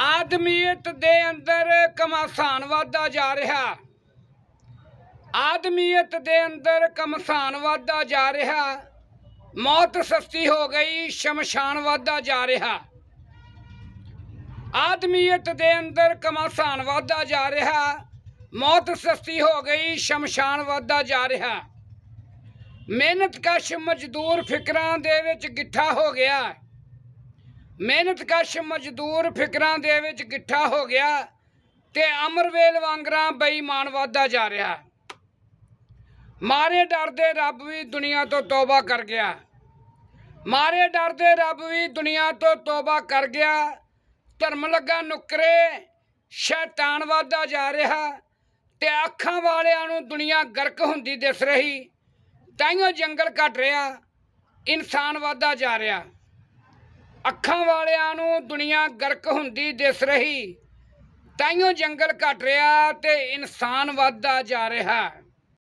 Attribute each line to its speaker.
Speaker 1: ਆਦਮੀਅਤ ਦੇ ਅੰਦਰ ਕਮਸਾਨ ਵਾਧਾ ਜਾ ਰਿਹਾ। ਆਦਮੀਅਤ ਦੇ ਅੰਦਰ ਕਮਸਾਨ ਵਾਧਾ ਜਾ ਰਿਹਾ। ਮੌਤ ਸਸਤੀ ਹੋ ਗਈ, ਸ਼ਮਸ਼ਾਨ ਵਾਧਾ ਜਾ ਰਿਹਾ। ਆਦਮੀਅਤ ਦੇ ਅੰਦਰ ਕਮਸਾਨ ਵਾਧਾ ਜਾ ਰਿਹਾ। ਮੌਤ ਸਸਤੀ ਹੋ ਗਈ, ਸ਼ਮਸ਼ਾਨ ਵਾਧਾ ਜਾ ਰਿਹਾ। ਮਿਹਨਤ ਕਸ਼ ਮਜ਼ਦੂਰ ਫਿਕਰਾਂ ਦੇ ਵਿੱਚ ਗਿੱਠਾ ਹੋ ਗਿਆ। ਮਿਹਨਤ ਕਸ਼ ਮਜ਼ਦੂਰ ਫਿਕਰਾਂ ਦੇ ਵਿੱਚ ਗਿੱਠਾ ਹੋ ਗਿਆ ਤੇ ਅਮਰਵੇਲ ਵਾਂਗਰਾਂ ਬੇਈਮਾਨ ਵਾਧਾ ਜਾ ਰਿਹਾ। ਮਾਰੇ ਡਰਦੇ ਰੱਬ ਵੀ ਦੁਨੀਆ ਤੋਂ ਤੋਬਾ ਕਰ ਗਿਆ। ਮਾਰੇ ਡਰਦੇ ਰੱਬ ਵੀ ਦੁਨੀਆ ਤੋਂ ਤੋਬਾ ਕਰ ਗਿਆ। ਧਰਮ ਲੱਗਾ ਨੁਕਰੇ, ਸ਼ੈਤਾਨ ਵਾਧਾ ਜਾ ਰਿਹਾ ਤੇ ਅੱਖਾਂ ਵਾਲਿਆਂ ਨੂੰ ਦੁਨੀਆ ਗਰਕ ਹੁੰਦੀ ਦਿਸ ਰਹੀ। ਤਾਈਓ ਜੰਗਲ ਘਟ ਰਿਹਾ, ਇਨਸਾਨ ਵਾਧਾ ਜਾ ਰਿਹਾ। ਅੱਖਾਂ ਵਾਲਿਆਂ ਨੂੰ ਦੁਨੀਆ ਗਰਕ ਹੁੰਦੀ ਦਿਸ ਰਹੀ। ਤਾਈਓ ਜੰਗਲ ਘਟ ਰਿਹਾ ਤੇ ਇਨਸਾਨ ਵੱਧਦਾ ਜਾ ਰਿਹਾ।